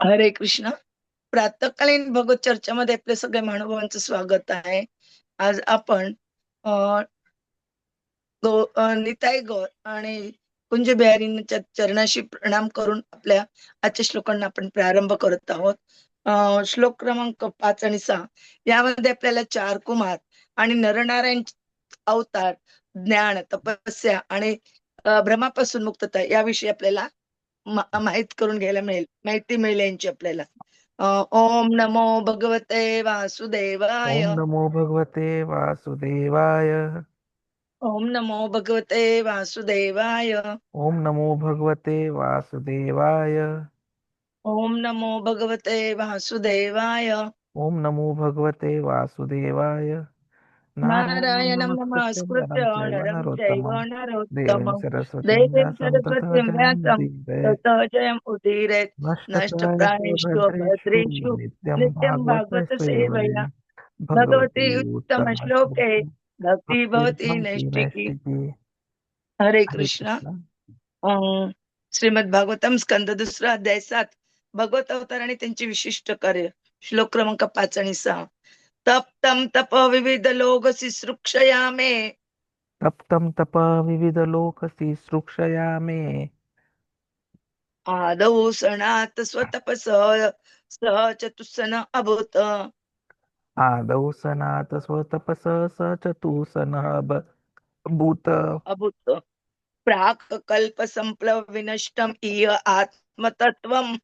हरे कृष्ण. प्रातकालीन भगवत चर्चामध्ये आपल्या सगळ्या महानुभावांचं स्वागत आहे. आज आपण निताई गौर आणि कुंज बिहारींच्या चरणाशी प्रणाम करून आपल्या आजच्या श्लोकांना आपण प्रारंभ करत आहोत. श्लोक क्रमांक पाच आणि सहा. यामध्ये आपल्याला चार कुमार आणि नरनारायण अवतार ज्ञान तपस्या आणि भ्रमापासून मुक्तता याविषयी आपल्याला माहीत करून घ्यायला मिळेल. माहिती मिळेल यांची आपल्याला. ओम नमो भगवते वासुदेवाय. ओम नमो भगवते वासुदेवाय. ओम नमो भगवते वासुदेवाय. ओम नमो भगवते वासुदेवाय. ओम नमो भगवते वासुदेवाय. ओम नमो भगवते वासुदेवाय. भागवत भगवती उत्तमश्लोके भक्ती भवती नैष्टिकी हरे कृष्ण श्रीमद भागवतम स्कंद दुसरा अध्याय सात भगवत अवतार आणि त्यांची विशिष्ट कार्य श्लोक क्रमांक पाच आणि सहा तप तम तप विविध लोक शुश्रूषयामे तप्तं तप विविधलोकसि सृक्षया मे आदौ सणात स्वतपस स चतुसन अभूत। आदौ सनात स्वतपस स चतुसनः ब- भूत अभूत। प्राक कल्प संप्लव विनष्टम इय आत्मतत्वम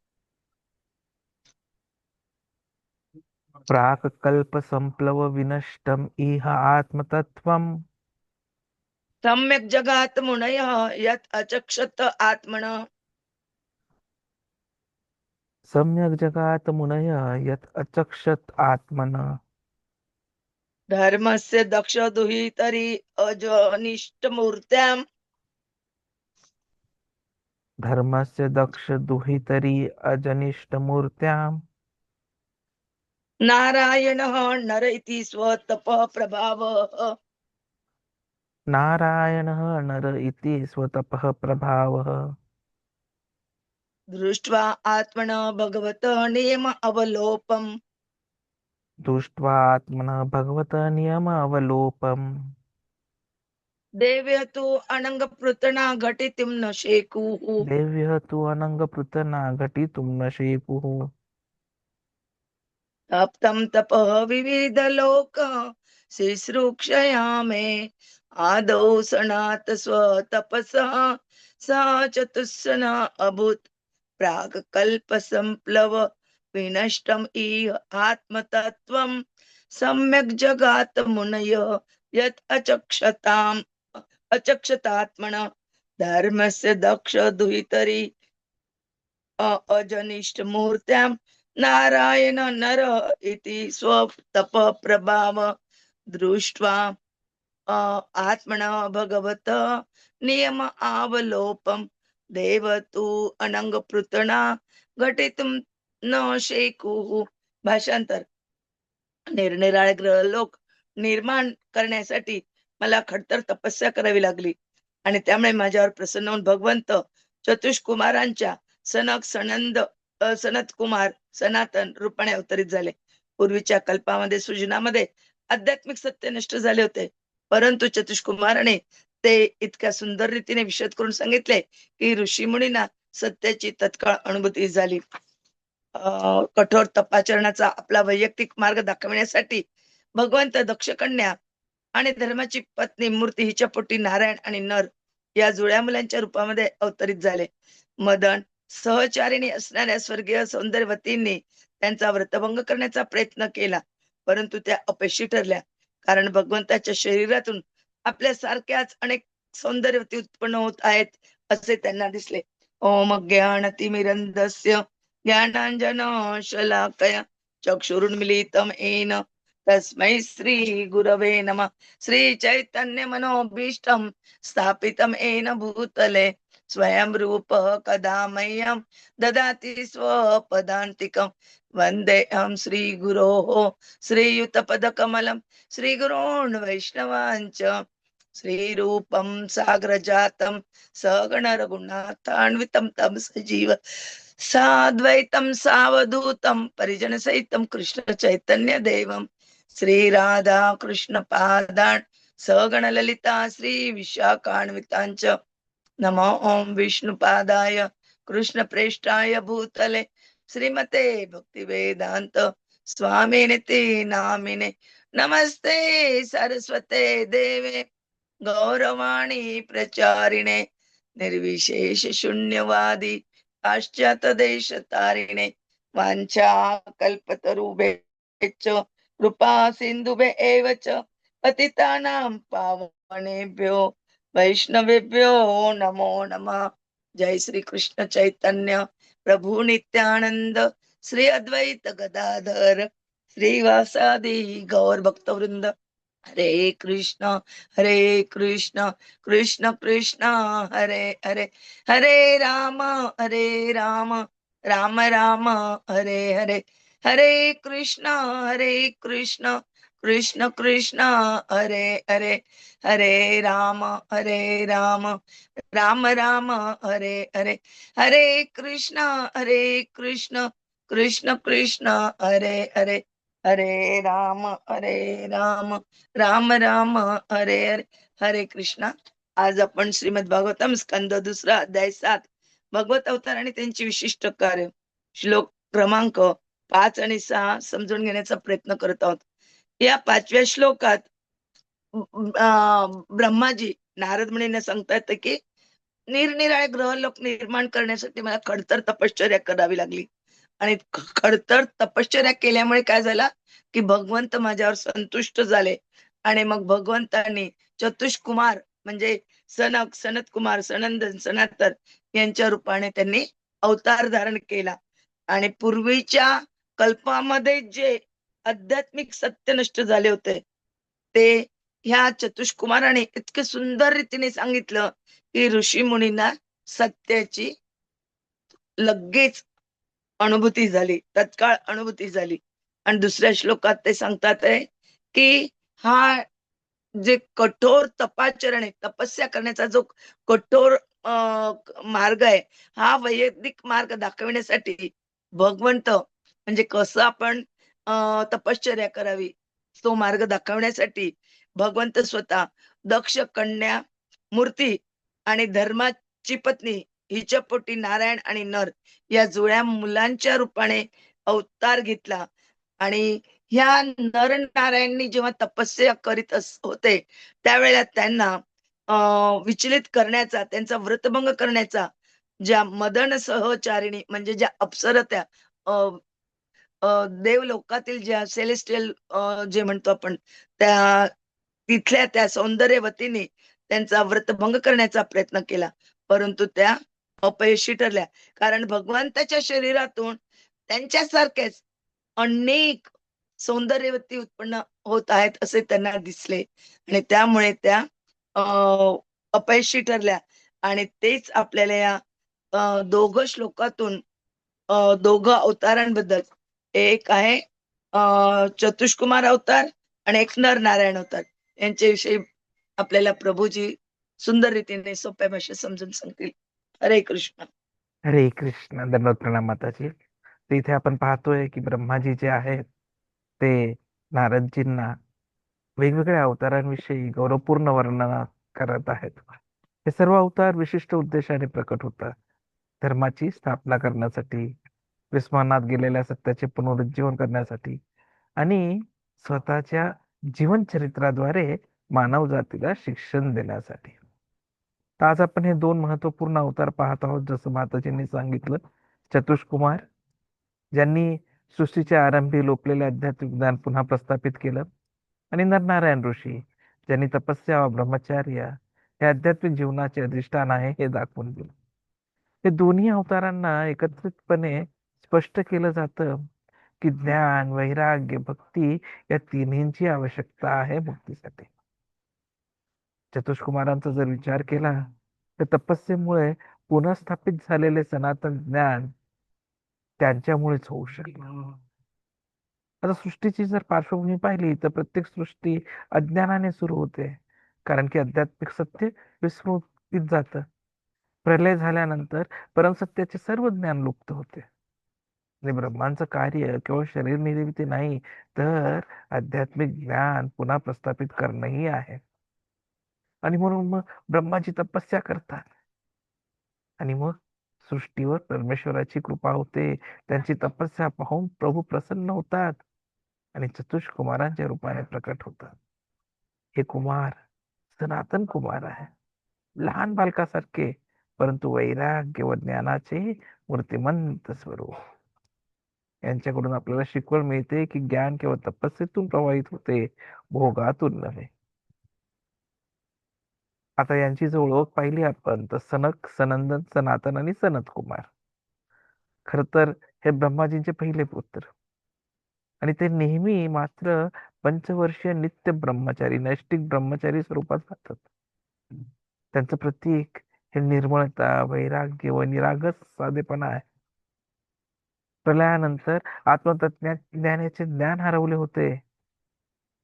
प्राक् कल्प संप्लव विनष्टम् इह आत्मतत्त्वम्। सम्यक जगात मुनय यत अचक्षत आत्मन। सम्यक् जगात मुनय यत् अचक्षत आत्मन। धर्मस्य दक्ष दुहितरी अजनिष्ठ मूर्त्याम धर्मस्य दक्ष दुहितरी अजनिष्टमूर्त्याम्। नारायण नर इति स्वतप प्रभाव। नारायणः नर इति स्वतपः प्रभावः। दृष्ट्वा आत्मन भगवत नियम अवलोपम। दृष्ट्वा आत्मनः भगवत नियम अवलोपम्। देव्य तु अनंग पृतना घटितिम न शेकुः। देव्यः तु अनङ्गपृतना घटितुं न शेकुः। तप्तं तपः विविध लोक शुश्रूषयामे आदौ सणात स्वतपसः सा चतुस्सना अभूत्। प्राग कल्प संप्लव विनष्टम इह आत्मतत्वं सम्यक् जगात मुनय यत् अचक्षताम् अचक्षतात्मन। धर्मस्य दक्ष दुहितरी अजनिष्ठमूर्त्यां अजनिष्ठ नारायण नर इति स्वतप प्रभाव दृष्ट्वा अ, आत्मना भगवत नियम आवलोपम देव तु अनंग पृतना घटितुम न शेकू। भाषांतर. निरनिराळे ग्रह लोक निर्माण करण्यासाठी मला खडतर तपस्या करावी लागली आणि त्यामुळे माझ्यावर प्रसन्न होऊन भगवंत चतुष्कुमारांच्या सनक सनंद सनत कुमार सनातन रूपाने अवतरित झाले. पूर्वीच्या कल्पामध्ये सृजनामध्ये आध्यात्मिक सत्य नष्ट झाले होते. परंतु चतुष्कुमाराने ते इतक्या सुंदर रीतीने विशद करून सांगितले की ऋषी मुनींना सत्याची तत्काळ अनुभूती झाली. अं, कठोर तपाचरणाचा आपला वैयक्तिक मार्ग दाखवण्यासाठी भगवंत दक्ष कन्या आणि धर्माची पत्नी मूर्ती हिच्या पोटी नारायण आणि नर या जुळ्या मुलांच्या रूपामध्ये अवतरित झाले. मदन सहचारिणी असणाऱ्या स्वर्गीय सौंदर्यवतींनी त्यांचा व्रतभंग करण्याचा प्रयत्न केला परंतु त्या अपयशी ठरल्या. कारण भगवंताच्या शरीरातून आपल्या सारख्याच अनेक सौंदर्यवती उत्पन्न होत आहेत असे त्यांना दिसले. ओम ज्ञानतिमिरंदस्य ज्ञानांजन शलाकया चक्षुरुन्मिलितम येन. तस्मै श्री गुरवे नम. श्री चैतन्य मनोभीष्टम स्थापितं येन भूतले. स्वयं रूपः कदा मह्यं ददाति स्वपदान्तिकं। वन्देऽहं श्रीगुरोः श्रीयुतपदकमलं श्रीगुरोन् वैष्णवाञ्च श्रीरूपं सागरजातं सगण रघुनाथान्वितं तं सजीव साद्वैतं सावधूतं परिजनसहितं कृष्णचैतन्यदेवं श्रीराधा कृष्णपादान् सगणललिता श्रीविशाखान्विताञ्च। नमो ॐ विष्णुपादाय कृष्णप्रेष्ठाय भूतले। श्रीमते भक्तिवेदान्त स्वामिनिति नामिने। नमस्ते सरस्वते देवे। गौरवाणी प्रचारिणे। निर्विशेष शून्यवादी पाश्चात देश तारिणे। वाञ्छा कल्पतरुभ्यश्च कृपा सिन्धुभ्य एव च पतितानां पावनेभ्यो। वैष्णवेभ्यो नमो नमः। जय श्री कृष्ण चैतन्य। प्रभु नित्यानंद श्री अद्वैत गदाधर। श्रीवासादि गौर भक्तवृंद हरे कृष्ण हरे कृष्ण। कृष्ण कृष्ण हरे हरे। हरे राम हरे राम। राम राम हरे हरे। हरे कृष्ण हरे कृष्ण। कृष्ण कृष्ण हरे हरे हरे राम हरे राम राम राम हरे हरे हरे कृष्ण हरे कृष्ण कृष्ण कृष्ण हरे हरे हरे राम हरे राम राम राम हरे हरे हरे कृष्णा. आज आपण श्रीमद भागवतम स्कंद दुसरा अध्याय सात भगवत अवतार आणि त्यांची विशिष्ट कार्य. श्लोक क्रमांक पाच आणि सहा समजून घेण्याचा प्रयत्न करत आहोत. या पाचव्या श्लोकात ब्रह्माजी नारद मुनींना सांगतात की निरनिराळे ग्रहलोक निर्माण करण्यासाठी मला खडतर तपश्चर्या करावी लागली. आणि खडतर तपश्चर्या केल्यामुळे काय झालं की भगवंत माझ्यावर संतुष्ट झाले. आणि मग भगवंतांनी चतुष्कुमार म्हणजे सनक सनत कुमार सनंदन सनातन यांच्या रूपाने त्यांनी अवतार धारण केला. आणि पूर्वीच्या कल्पामध्ये जे आध्यात्मिक सत्य नष्ट झाले होते. ते ह्या चतुष्कुमाराने इतके सुंदर रीतीने सांगितलं की ऋषी मुनींना सत्याची लगेच अनुभूती झाली तत्काळ अनुभूती झाली. आणि दुसऱ्या श्लोकात ते सांगतात आहे की हा जे कठोर तपाचरण आहे तपस्या करण्याचा जो कठोर अं, मार्ग आहे हा वैयक्तिक मार्ग दाखविण्यासाठी भगवंत म्हणजे कसं आपण तपश्चर्या करावी. तो मार्ग दाखवण्यासाठी भगवंत स्वतः दक्ष कन्या मूर्ती आणि धर्माची पत्नी हिच्या पोटी नारायण आणि नर या जुळ्या मुलांच्या रूपाने अवतार घेतला. आणि ह्या नर नारायणनी जेव्हा तपस्या करीत अस- होते त्यावेळेला त्यांना विचलित करण्याचा त्यांचा व्रतभंग करण्याचा ज्या मदन सहचारिणी म्हणजे ज्या अप्सरत्या देव लोकातील ज्या सेलेस्टियल जे म्हणतो आपण त्या तिथल्या त्या सौंदर्यवतीने त्यांचा व्रतभंग करण्याचा प्रयत्न केला. परंतु त्या अपयशी ठरल्या. कारण भगवंताच्या शरीरातून त्यांच्यासारखेच अनेक सौंदर्यवती उत्पन्न होत आहेत असे त्यांना दिसले. आणि त्यामुळे त्या अपयशी ठरल्या. आणि तेच आपल्याला या दोघ श्लोकातून दोघ दोघं अवतारांबद्दल एक आहे चतुष्कुमार अवतार आणि एक नर नारायण अवतार. यांच्याविषयी आपल्याला प्रभूजी सुंदर रीतीने सोप्या भाषेत समजून सांगतील. हरे कृष्ण. हरे कृष्ण धन्यवाद प्रणाम माताजी. इथे आपण पाहतोय की ब्रह्माजी जे आहेत ते नारदजींना वेगवेगळ्या अवतारांविषयी गौरवपूर्ण वर्णना करत आहेत. हे सर्व अवतार विशिष्ट उद्देशाने प्रकट होतात. धर्माची स्थापना करण्यासाठी विस्मरणात गेलेल्या सत्याचे पुनरुज्जीवन करण्यासाठी आणि स्वतःच्या जीवनचरित्राद्वारे मानव जातीला शिक्षण देण्यासाठी. तर आज आपण हे दोन महत्त्वपूर्ण अवतार पाहत आहोत. जसं माताजींनी सांगितलं चतुष्कुमार ज्यांनी सृष्टीच्या आरंभी लोकलेले आध्यात्मिक ज्ञान पुन्हा प्रस्थापित केलं आणि नरनारायण ऋषी ज्यांनी तपस्या व ब्रह्मचार्य हे आध्यात्मिक जीवनाचे अधिष्ठान आहे हे दाखवून दिलं. हे दोन्ही अवतारांना एकत्रितपणे स्पष्ट केलं जातं की ज्ञान वैराग्य भक्ती या तिन्हींची आवश्यकता आहे मुक्तीसाठी. चतुष्कुमारांचा जर विचार केला तर तपस्येमुळे पुनर्स्थापित झालेले सनातन ज्ञान त्यांच्यामुळेच होऊ शकलं. आता सृष्टीची जर पार्श्वभूमी पाहिली तर प्रत्येक सृष्टी अज्ञानाने सुरू होते. कारण की आध्यात्मिक सत्य विस्मृतीत जातं. प्रलय झाल्यानंतर परमसत्याचे सर्व ज्ञान लुप्त होते. आणि ब्रह्मांचं कार्य केवळ शरीर निर्मिती नाही तर आध्यात्मिक ज्ञान पुन्हा प्रस्थापित करणंही आहे. आणि म्हणून मग ब्रह्माची तपस्या करतात. आणि मग सृष्टीवर परमेश्वराची कृपा होते. त्यांची तपस्या पाहून प्रभू प्रसन्न होतात. आणि चतुष कुमारांच्या रूपाने प्रकट होतात. हे कुमार सनातन कुमार आहे. लहान बालकासारखे परंतु वैराग्य व ज्ञानाचे मूर्तिमंत स्वरूप. यांच्याकडून आपल्याला शिकवण मिळते की ज्ञान किंवा तपस्येतून प्रवाहित होते भोगातून नव्हे. आता यांची जर ओळख पाहिली आपण तर सनक सनंदन सनातन आणि सनत कुमार खर तर हे ब्रह्माजींचे पहिले पुत्र. आणि ते नेहमी मात्र पंचवर्षीय नित्य ब्रह्मचारी नैष्टिक ब्रह्मचारी स्वरूपात राहतात. त्यांचं प्रतीक हे निर्मळता वैराग्य व निरागस साधेपणा आहे. प्रलयानंतर आत्मतज्ञानाचे ज्ञान हरवले होते.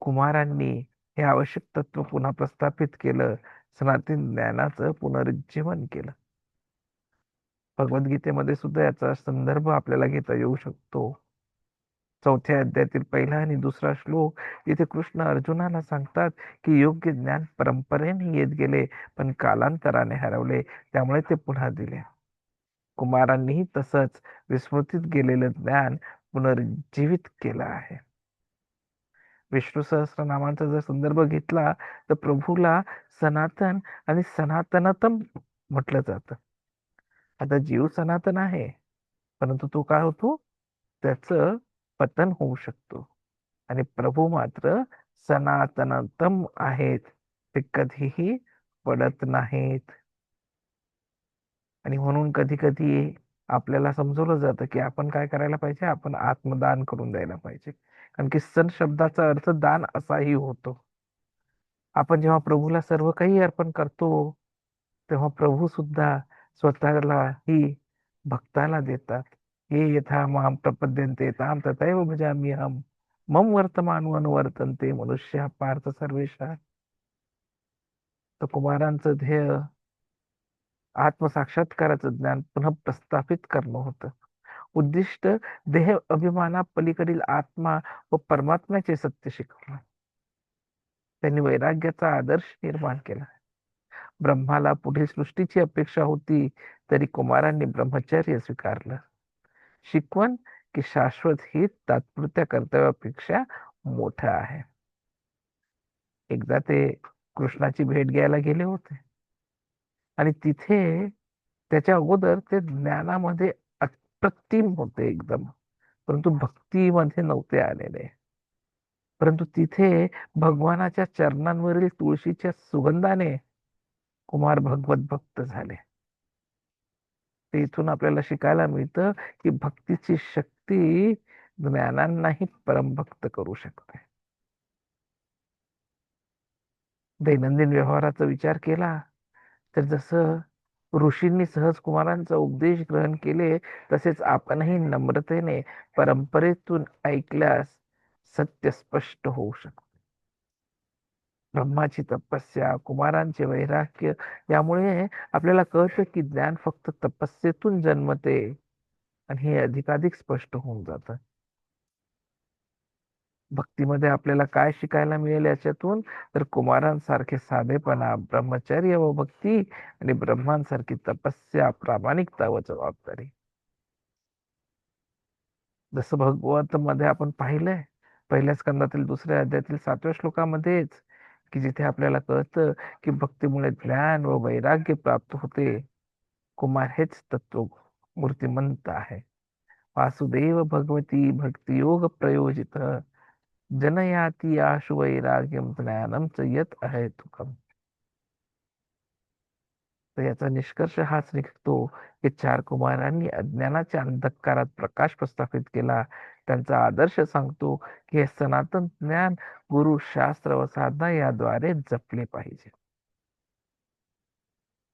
कुमारांनी हे आवश्यक तत्व पुन्हा प्रस्थापित केलं. सनातन ज्ञानाचं पुनरुज्जीवन केलं. भगवद्गीतेमध्ये सुद्धा याचा संदर्भ आपल्याला घेता येऊ शकतो. चौथ्या अध्यायातील पहिला आणि दुसरा श्लोक इथे कृष्ण अर्जुनाला सांगतात की योग्य ज्ञान परंपरेने येत गेले पण कालांतराने हरवले त्यामुळे ते पुन्हा दिले. कुमारांनीही तसंच विस्मृतीत गेलेलं ज्ञान पुनर्जीवित केलं आहे. विष्णू सहस्रनामांचा जर संदर्भ घेतला तर प्रभूला सनातन आणि सनातनतम म्हटलं जात. आता जीव सनातन आहे परंतु तो काय होतो? त्याच पतन होऊ शकतो. आणि प्रभू मात्र सनातनतम आहेत ते कधीही पडत नाहीत. आणि म्हणून कधी कधी आपल्याला समजवलं जातं की आपण काय करायला पाहिजे? आपण आत्मदान करून द्यायला पाहिजे. कारण की सन शब्दाचा अर्थ दान असाही होतो. आपण जेव्हा प्रभूला सर्व काही अर्पण करतो तेव्हा प्रभू सुद्धा स्वतःला ही भक्ताला देतात. हे यथा माम प्रपद्यंते ताम तथैव भजामी हम मम वर्तमान अनुवर्तनते मनुष्य पार्थ सर्वेशा तर कुमारांचं ध्येय आत्मसाक्षात्काराचं ज्ञान पुन्हा प्रस्थापित करणं होतं. उद्दिष्ट देह अभिमाना पलीकडील आत्मा व परमात्म्याचे सत्य शिकवणं. त्यांनी वैराग्याचा आदर्श निर्माण केला. ब्रह्माला पुढील सृष्टीची अपेक्षा होती तरी कुमारांनी ब्रह्मचर्य स्वीकारलं. शिकवण की शाश्वत ही तात्पुरत्या कर्तव्यापेक्षा मोठं आहे. एकदा ते कृष्णाची भेट घ्यायला गेले होते. आणि तिथे त्याच्या अगोदर ते ज्ञानामध्ये अप्रतिम होते एकदम. परंतु भक्तीमध्ये नव्हते आलेले. परंतु तिथे भगवानाच्या चरणांवरील तुळशीच्या सुगंधाने कुमार भगवत भक्त झाले. ते इथून आपल्याला शिकायला मिळतं की भक्तीची शक्ती ज्ञानांनाही परमभक्त करू शकते. दैनंदिन व्यवहाराचा विचार केला. तर जसं ऋषींनी सहज कुमारांचा उपदेश ग्रहण केले तसेच आपणही नम्रतेने परंपरेतून ऐकल्यास सत्य स्पष्ट होऊ शकते. ब्रह्माची तपस्या कुमारांचे वैराग्य यामुळे आपल्याला कळतं की ज्ञान फक्त तपस्येतून जन्मते आणि हे अधिकाधिक स्पष्ट होऊन जातं. भक्तीमध्ये आपल्याला काय शिकायला मिळेल याच्यातून? तर कुमारांसारखे साधेपणा ब्रह्मचर्य व भक्ती आणि ब्रह्मांसारखी तपस्या प्रामाणिकता व जबाबदारी. जसं भगवत मध्ये आपण पाहिलंय पहिल्या स्कंदातील दुसऱ्या अध्यायातील सातव्या श्लोकामध्येच की जिथे आपल्याला कळतं की भक्तीमुळे ज्ञान व वैराग्य प्राप्त होते. कुमार हेच तत्व मूर्तिमंत आहे. वासुदेव भगवती भक्तियोग प्रयोजित. जनयाती आशु वैराग्यम ज्ञानम च यत अहेतुकम। तर याचा निष्कर्ष हाच निघतो की चार कुमारांनी अज्ञानाच्या अंधकारात प्रकाश प्रस्थापित केला. त्यांचा आदर्श सांगतो की हे सनातन ज्ञान गुरु शास्त्र व साधना याद्वारे जपले पाहिजे.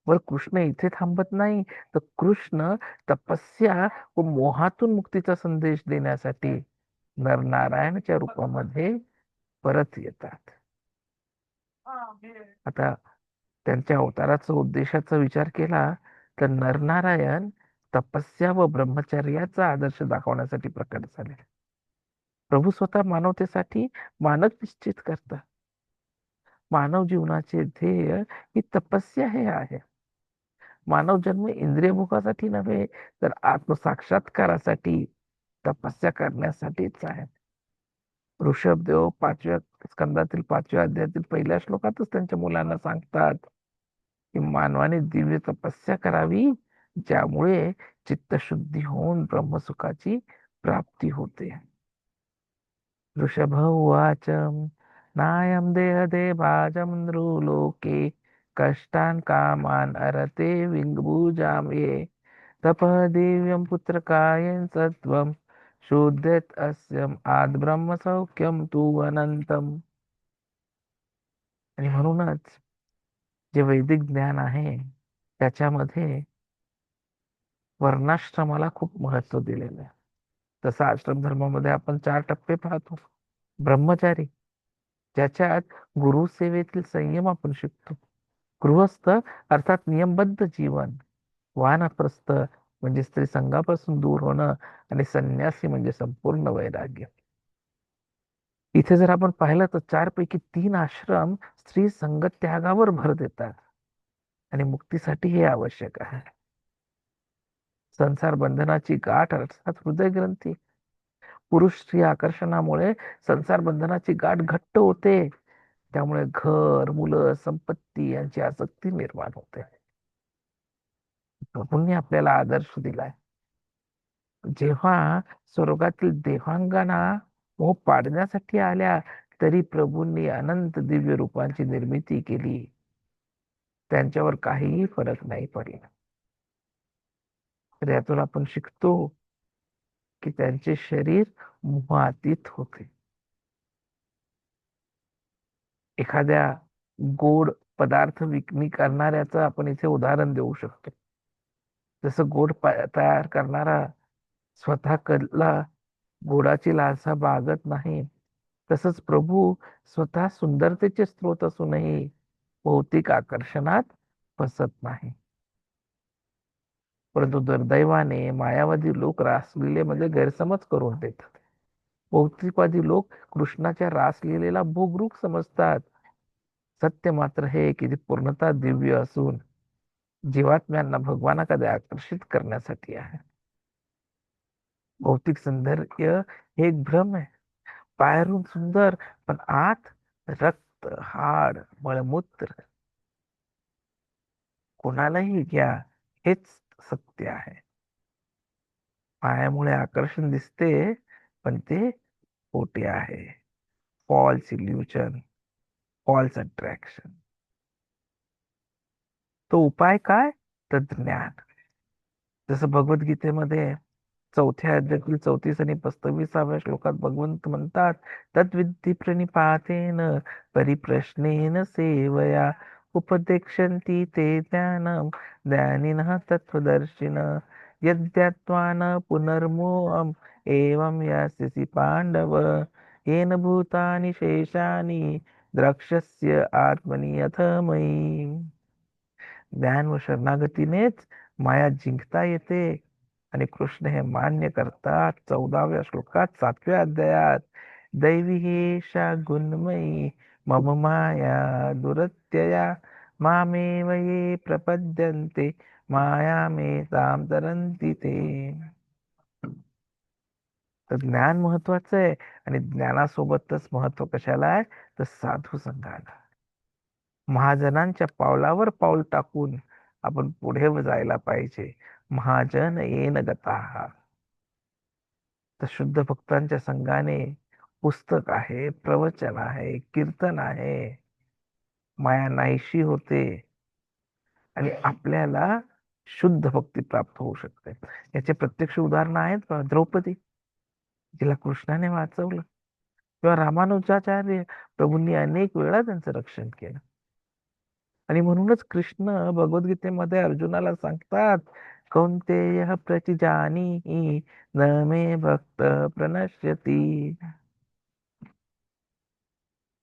वर कृष्ण इथे थांबत नाही तर कृष्ण तपस्या व मोहातून मुक्तीचा संदेश देण्यासाठी नरनारायणच्या रूपामध्ये परत येतात. आता त्यांच्या अवताराचा उद्देशाचा विचार केला तर नरनारायण तपस्या व ब्रह्मचर्याचा आदर्श दाखवण्यासाठी प्रकट झाले. प्रभू स्वतः मानवतेसाठी मानक निश्चित करतात. मानव जीवनाचे ध्येय ही तपस्या हे आहे. मानव जन्म इंद्रिय भोगासाठी नव्हे तर आत्मसाक्षात्कारासाठी तपस्या करण्यासाठीच आहेत. ऋषभदेव पाचव्या स्कंदातील पाचव्या अध्यायातील पहिल्या श्लोकातच त्यांच्या मुलांना सांगतात की मानवाने दिव्य तपस्या करावी ज्यामुळे चित्तशुद्धी होऊन ब्रह्मसुखाची प्राप्ती होते. ऋषभ उवाच दे भाजम नृलोके कष्टान कामान अरते विंगभुजाम ये तपः दिव्यं पुत्रकायं सत्वम शोध्येत अस्यम आद ब्रह्मसौख्यम तू अनंतम आणि म्हणूनच जे वैदिक ज्ञान आहे त्याच्यामध्ये वर्णाश्रमाला खूप महत्त्व दिलेलं आहे. तसं आश्रम धर्मामध्ये आपण चार टप्पे पाहतो. ब्रह्मचारी ज्याच्यात गुरुसेवेतील संयम आपण शिकतो. गृहस्थ अर्थात नियमबद्ध जीवन वानप्रस्थ म्हणजे स्त्री संघापासून दूर होणं आणि संन्यासी म्हणजे संपूर्ण वैराग्य. इथे जर आपण पाहिलं तर चार पैकी तीन आश्रम स्त्री संघ त्यागावर भर देतात. आणि मुक्तीसाठी हे आवश्यक आहे. संसार बंधनाची गाठ अर्थात हृदय ग्रंथी पुरुष स्त्री आकर्षणामुळे संसार बंधनाची गाठ घट्ट होते. त्यामुळे घर मुलं संपत्ती यांची आसक्ती निर्माण होते. प्रभूंनी आपल्याला आदर्श दिलाय. जेव्हा स्वर्गातील देवांगाना मोह पाडण्यासाठी आल्या तरी प्रभूंनी अनंत दिव्य रूपांची निर्मिती केली. त्यांच्यावर काहीही फरक नाही पडला. तर यातून आपण शिकतो की त्यांचे शरीर मोहातीत होते. एखाद्या गोड पदार्थ विकणी करणाऱ्याचं आपण इथे उदाहरण देऊ शकतो. जसं गोड तयार करणारा स्वतः कला गोडाची लालसा बागत नाही तसंच प्रभू स्वतः सुंदरतेचे स्रोत असूनही भौतिक आकर्षणात फसत नाही. परंतु दुर्दैवाने मायावादी लोक रासलीलेमध्ये गैरसमज करून देतात. भौतिकवादी लोक कृष्णाच्या रासलीलेला भोगरूप समजतात. सत्य मात्र हे की पूर्णता दिव्य असून जीवात्म्यांना भगवानाकडे आकर्षित करण्यासाठी आहे. भौतिक सौंदर्य हे एक भ्रम आहे. बाहेरून सुंदर, पण आत रक्त, हाड मळमूत्र कोणालाही घ्या, हेच सत्य आहे. मायामुळे आकर्षण दिसते, पण ते खोटे आहे. फॉल्स इल्युशन फॉल्स अट्रॅक्शन तो उपाय काय? तर ज्ञान जसं भगवद्गीतेमध्ये चौथ्या अध्यातील चौतीस आणि पस्तवीसाव्या श्लोकात भगवंत म्हणतात तद्विद्धी प्रणिपातेन परिप्रश्नेन सेवया उपदेक्षन्ति ते ज्ञानं ज्ञानिनः तत्त्वदर्शिन यद्यात्वान पुनर्मोहम पुनर्मोहम् एवं यास्यसि पाण्डव येन भूतानि शेषानि द्रक्ष्यस्य आत्मनि अथ मयी ज्ञान व शरणागतीनेच माया जिंकता येते. आणि कृष्ण हे मान्य करतात. चौदाव्या श्लोकात सातव्या अध्यायात दैवी हेषा गुणमयी मम माया दुरत्यया मामेव ये प्रपद्यन्ते माया मे ताम तरंती ते. तर ज्ञान महत्वाचं आहे. आणि ज्ञानासोबतच महत्त्व कशाला आहे? तर साधू संघाला. महाजनांच्या पावलावर पाऊल टाकून आपण पुढे जायला पाहिजे. महाजन येन गता तर शुद्ध भक्तांच्या संघाने पुस्तक आहे प्रवचन आहे कीर्तन आहे. माया नाहीशी होते. आणि आपल्याला शुद्ध भक्ती प्राप्त होऊ शकते. याचे प्रत्यक्ष उदाहरण आहेत द्रौपदी जिला कृष्णाने वाचवलं. किंवा रामानुजाचार्य प्रभूंनी अनेक वेळा त्यांचं रक्षण केलं. आणि म्हणूनच कृष्ण भगवद्गीतेमध्ये अर्जुनाला सांगतात कोणते प्रतिजानी न मे भक्त प्रणश्यती.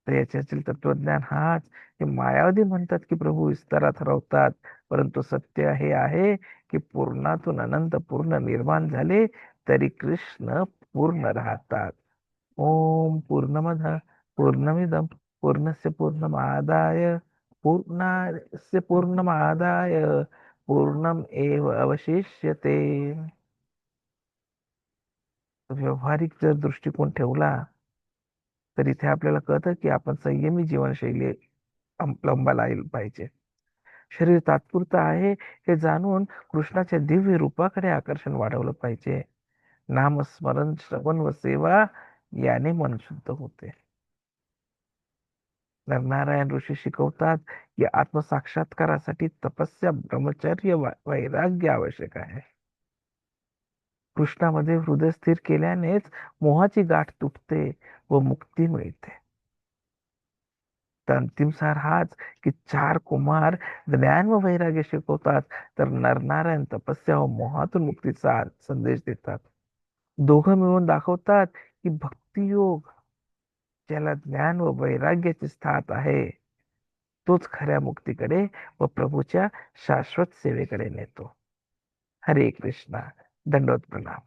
तर याच्यातील तत्वज्ञान हाच. हे मायावादी म्हणतात की प्रभू विस्तारात रवतात परंतु सत्य हे आहे की पूर्णातून अनंत पूर्ण निर्माण झाले तरी कृष्ण पूर्ण राहतात. ओम पूर्णमध पूर्णमिदम पूर्णस्य पूर्णमादाय. पूर्णस्य पूर्णमादाय पूर्णम एव अवशिष्यते. व्यवहारिक जर दृष्टिकोन ठेवला तर इथे आपल्याला कळतं की आपण संयमी जीवनशैली अवलंबायला पाहिजे. शरीर तात्पुरतं आहे हे जाणून कृष्णाच्या दिव्य रूपाकडे आकर्षण वाढवलं पाहिजे. नामस्मरण श्रवण व सेवा याने मन शुद्ध होते. नरनारायण ऋषी शिकवतात की आत्मसाक्षात्कारासाठी तपस्या ब्रह्मचर्य वैराग्य आवश्यक आहे. कृष्णामध्ये हृदय स्थिर केल्यानेच मोहाची गाठ तुटते व मुक्ती मिळते. तर अंतिम सार हाच की चार कुमार ज्ञान व वैराग्य शिकवतात तर नरनारायण तपस्या व मोहातून मुक्तीचा संदेश देतात. दोघं मिळून दाखवतात की भक्तियोग ज्याला ज्ञान व वैराग्याची स्थात आहे तोच खऱ्या मुक्तीकडे व प्रभूच्या शाश्वत सेवेकडे नेतो. हरे कृष्णा. दंडोत प्रणाम.